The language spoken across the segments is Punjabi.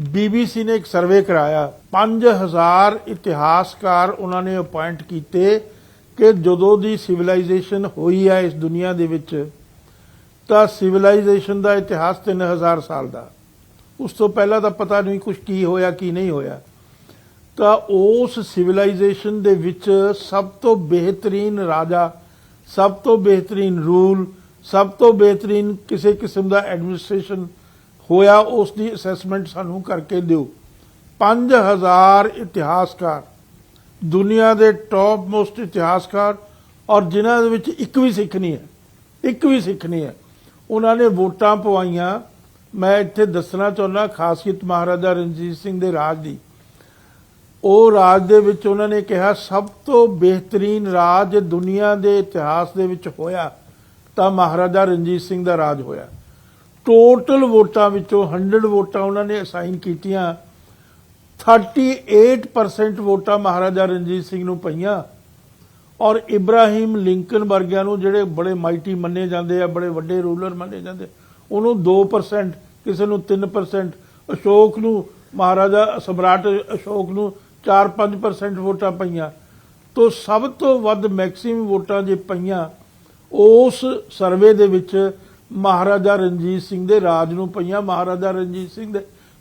BBC ਨੇ ਇੱਕ ਸਰਵੇ ਕਰਾਇਆ। 5000 ਇਤਿਹਾਸਕਾਰ ਉਹਨਾਂ ਨੇ ਅਪਾਇੰਟ ਕੀਤੇ ਕਿ ਜਦੋਂ ਦੀ ਸਿਵਲਾਈਜੇਸ਼ਨ ਹੋਈ ਹੈ ਇਸ ਦੁਨੀਆ ਦੇ ਵਿੱਚ, ਤਾਂ ਸਿਵਲਾਈਜੇਸ਼ਨ ਦਾ ਇਤਿਹਾਸ 3000 ਸਾਲ ਦਾ। ਉਸ ਤੋਂ ਪਹਿਲਾਂ ਤਾਂ ਪਤਾ ਨਹੀਂ ਕੁਝ ਕੀ ਹੋਇਆ, ਕੀ ਨਹੀਂ ਹੋਇਆ। ਤਾਂ ਉਸ ਸਿਵਲਾਈਜੇਸ਼ਨ ਦੇ ਵਿੱਚ ਸਭ ਤੋਂ ਬਿਹਤਰੀਨ ਰਾਜਾ, ਸਭ ਤੋਂ ਬਿਹਤਰੀਨ ਰੂਲ, ਸਭ ਤੋਂ ਬਿਹਤਰੀਨ ਕਿਸੇ ਕਿਸਮ ਦਾ ਐਡਮਿਨਿਸਟ੍ਰੇਸ਼ਨ ਹੋਇਆ, ਉਸ ਦੀ ਅਸੈਸਮੈਂਟ ਸਾਨੂੰ ਕਰਕੇ ਦਿਓ। 5000 ਇਤਿਹਾਸਕਾਰ, ਦੁਨੀਆ ਦੇ ਟੌਪ ਮੋਸਟ ਇਤਿਹਾਸਕਾਰ, ਔਰ ਜਿਨ੍ਹਾਂ ਦੇ ਵਿੱਚ ਇੱਕ ਵੀ ਸਿੱਖ ਨਹੀਂ ਹੈ, ਇੱਕ ਵੀ ਸਿੱਖ ਨਹੀਂ ਹੈ, ਉਹਨਾਂ ਨੇ ਵੋਟਾਂ ਪਵਾਈਆਂ। ਮੈਂ ਇੱਥੇ ਦੱਸਣਾ ਚਾਹੁੰਦਾ, ਖਾਸੀਅਤ ਮਹਾਰਾਜਾ ਰਣਜੀਤ ਸਿੰਘ ਦੇ ਰਾਜ ਦੀ। ਉਹ ਰਾਜ ਦੇ ਵਿੱਚ ਉਹਨਾਂ ਨੇ ਕਿਹਾ, ਸਭ ਤੋਂ ਬਿਹਤਰੀਨ ਰਾਜ ਦੁਨੀਆ ਦੇ ਇਤਿਹਾਸ ਦੇ ਵਿੱਚ ਹੋਇਆ, ਤਾਂ ਮਹਾਰਾਜਾ ਰਣਜੀਤ ਸਿੰਘ ਦਾ ਰਾਜ ਹੋਇਆ। ਟੋਟਲ ਵੋਟਾਂ ਵਿੱਚੋਂ 100 ਵੋਟਾਂ ਉਹਨਾਂ ਨੇ ਅਸਾਈਨ ਕੀਤੀਆਂ। 38% ਵੋਟਾਂ ਮਹਾਰਾਜਾ ਰਣਜੀਤ ਸਿੰਘ ਨੂੰ ਪਈਆਂ। ਔਰ ਇਬਰਾਹੀਮ ਲਿੰਕਨ ਵਰਗਿਆਂ ਨੂੰ ਜਿਹੜੇ ਬੜੇ ਮਾਈਟੀ ਮੰਨੇ ਜਾਂਦੇ ਆ, ਬੜੇ ਵੱਡੇ ਰੂਲਰ ਮੰਨੇ ਜਾਂਦੇ, ਉਹਨੂੰ 2% ਕਿਸੇ ਨੂੰ 3% ਅਸ਼ੋਕ ਨੂੰ, ਮਹਾਰਾਜਾ ਸਮਰਾਟ ਅਸ਼ੋਕ ਨੂੰ 4-5% ਵੋਟਾਂ ਪਈਆਂ। ਤੋਂ ਸਭ ਤੋਂ ਵੱਧ ਮੈਕਸਿਮਮ ਵੋਟਾਂ ਜੇ ਪਈਆਂ, ਉਸ ਸਰਵੇ ਦੇ ਵਿੱਚ ਮਹਾਰਾਜਾ ਰਣਜੀਤ ਸਿੰਘ ਦੇ ਰਾਜ ਨੂੰ ਪਈਆਂ, ਮਹਾਰਾਜਾ ਰਣਜੀਤ ਸਿੰਘ ਦੇ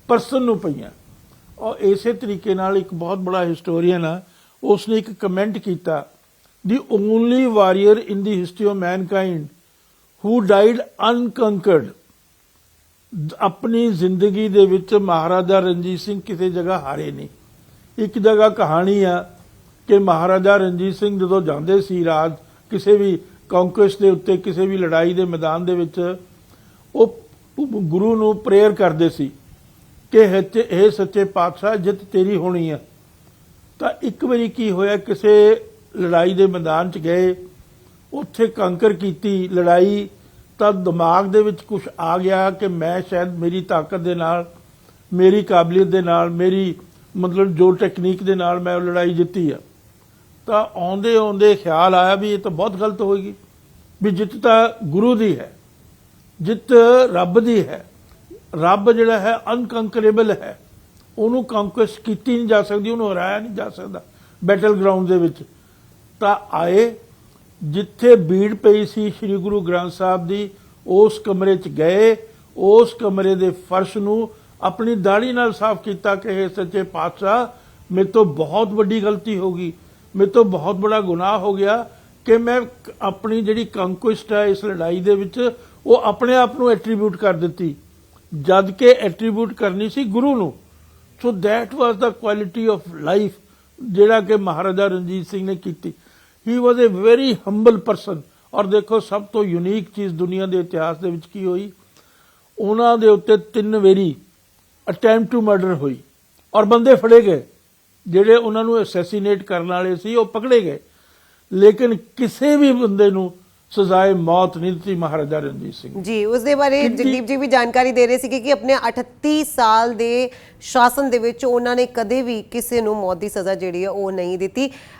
ਪਰਸਨ ਨੂੰ ਪਈਆਂ। ਔਰ ਇਸੇ ਤਰੀਕੇ ਨਾਲ ਇੱਕ ਬਹੁਤ ਬੜਾ ਹਿਸਟੋਰੀਅਨ ਆ, ਉਸਨੇ ਇੱਕ ਕਮੈਂਟ ਕੀਤਾ the only warrior in the history of mankind who died unconquered ਆਪਣੀ ਜ਼ਿੰਦਗੀ ਦੇ ਵਿੱਚ ਮਹਾਰਾਜਾ ਰਣਜੀਤ ਸਿੰਘ ਕਿਸੇ ਜਗ੍ਹਾ ਹਾਰੇ ਨਹੀਂ। ਇੱਕ ਜਗ੍ਹਾ ਕਹਾਣੀ ਆ ਕਿ ਮਹਾਰਾਜਾ ਰਣਜੀਤ ਸਿੰਘ ਜਦੋਂ ਜਾਂਦੇ ਸੀ ਰਾਜ, ਕਿਸੇ ਵੀ ਕੌਂਕਸ ਦੇ ਉੱਤੇ ਕਿਸੇ ਵੀ ਲੜਾਈ ਦੇ ਮੈਦਾਨ ਦੇ ਵਿੱਚ ਉਹ ਗੁਰੂ ਨੂੰ ਪ੍ਰੇਅਰ ਕਰਦੇ ਸੀ ਕਿ ਹੇ- ਹੇ ਸੱਚੇ ਪਾਤਸ਼ਾਹ ਜਿੱਤ ਤੇਰੀ ਹੋਣੀ ਹੈ ਤਾਂ ਇੱਕ ਵਾਰੀ ਕੀ ਹੋਇਆ, ਕਿਸੇ ਲੜਾਈ ਦੇ ਮੈਦਾਨ 'ਚ ਗਏ, ਉੱਥੇ ਕੰਕਰ ਕੀਤੀ ਲੜਾਈ, ਤਾਂ ਦਿਮਾਗ ਦੇ ਵਿੱਚ ਕੁਝ ਆ ਗਿਆ ਕਿ ਮੈਂ ਸ਼ਾਇਦ ਮੇਰੀ ਤਾਕਤ ਦੇ ਨਾਲ, ਮੇਰੀ ਕਾਬਲੀਅਤ ਦੇ ਨਾਲ, ਮੇਰੀ ਮਤਲਬ ਜੋ ਟੈਕਨੀਕ ਦੇ ਨਾਲ ਮੈਂ ਉਹ ਲੜਾਈ ਜਿੱਤੀ ਆ। ਤਾਂ ਆਉਂਦੇ ਆਉਂਦੇ ਖਿਆਲ ਆਇਆ ਵੀ ਇਹ ਤਾਂ ਬਹੁਤ ਗਲਤ ਹੋਏਗੀ। ਵੀ ਜਿੱਤ ਤਾਂ ਗੁਰੂ ਦੀ ਹੈ, ਜਿੱਤ ਰੱਬ ਦੀ ਹੈ। ਰੱਬ ਜਿਹੜਾ ਹੈ ਅਨਕੰਕਰੇਬਲ ਹੈ। ਉਹਨੂੰ ਕੰਕੁਐਸਟ ਕੀਤੀ ਨਹੀਂ ਜਾ ਸਕਦੀ, ਉਹਨੂੰ ਹਰਾਇਆ ਨਹੀਂ ਜਾ ਸਕਦਾ ਬੈਟਲ ਗਰਾਊਂਡ ਦੇ ਵਿੱਚ। ਤਾਂ ਆਏ, ਜਿੱਥੇ ਭੀੜ ਪਈ ਸੀ ਸ੍ਰੀ ਗੁਰੂ ਗ੍ਰੰਥ ਸਾਹਿਬ ਦੀ, ਉਸ ਕਮਰੇ 'ਚ ਗਏ, ਉਸ ਕਮਰੇ ਦੇ ਫਰਸ਼ ਨੂੰ ਆਪਣੀ ਦਾੜੀ ਨਾਲ ਸਾਫ਼ ਕੀਤਾ ਕਿ ਇਹ ਸੱਚੇ ਪਾਤਸ਼ਾਹ, ਮੇਰੇ ਤੋਂ ਬਹੁਤ ਵੱਡੀ ਗਲਤੀ ਹੋ ਗਈ। ਮੇਰੇ ਤੋਂ ਬਹੁਤ ਬੜਾ ਗੁਨਾਹ ਹੋ ਗਿਆ ਕਿ ਮੈਂ ਆਪਣੀ ਜਿਹੜੀ ਕੰਕੁਇਸਟ ਹੈ ਇਸ ਲੜਾਈ ਦੇ ਵਿੱਚ, ਉਹ ਆਪਣੇ ਆਪ ਨੂੰ ਐਟਰੀਬਿਊਟ ਕਰ ਦਿੱਤੀ। ਜਦ ਕਿ ਐਟਰੀਬਿਊਟ ਕਰਨੀ ਸੀ ਗੁਰੂ ਨੂੰ। So that was the quality of life ਜਿਹੜਾ ਕਿ ਮਹਾਰਾਜਾ ਰਣਜੀਤ ਸਿੰਘ ਨੇ ਕੀਤੀ। He was a very humble person ਔਰ ਦੇਖੋ, ਸਭ ਤੋਂ ਯੂਨੀਕ ਚੀਜ਼ ਦੁਨੀਆ ਦੇ ਇਤਿਹਾਸ ਦੇ ਵਿੱਚ ਕੀ ਹੋਈ? ਉਹਨਾਂ ਦੇ ਉੱਤੇ ਤਿੰਨ ਵੇਰੀ ਅਟੈਂਪਟ ਟੂ ਮਰਡਰ ਹੋਈ। ਔਰ ਬੰਦੇ ਫੜੇ ਗਏ। ਜਿਹੜੇ ਉਹਨਾਂ ਨੂੰ ਅਸੈਸੀਨੇਟ ਕਰਨ ਵਾਲੇ ਸੀ ਉਹ ਪਕੜੇ ਗਏ। ਲੇਕਿਨ ਕਿਸੇ ਵੀ ਬੰਦੇ ਨੂੰ ਸਜ਼ਾਏ ਮੌਤ ਨਹੀਂ ਦਿੱਤੀ ਮਹਾਰਾਜਾ ਰਣਜੀਤ ਸਿੰਘ। ਜੀ ਉਸ ਦੇ ਬਾਰੇ ਜਗਦੀਪ ਜੀ ਵੀ ਜਾਣਕਾਰੀ ਦੇ ਰਹੇ ਸੀ ਕਿ ਆਪਣੇ 38 ਸਾਲ ਦੇ ਸ਼ਾਸਨ ਦੇ ਵਿੱਚ ਉਹਨਾਂ ਨੇ ਕਦੇ ਵੀ ਕਿਸੇ ਨੂੰ ਮੌਤ ਦੀ ਸਜ਼ਾ ਜਿਹੜੀ ਹੈ ਉਹ ਨਹੀਂ ਦਿੱਤੀ।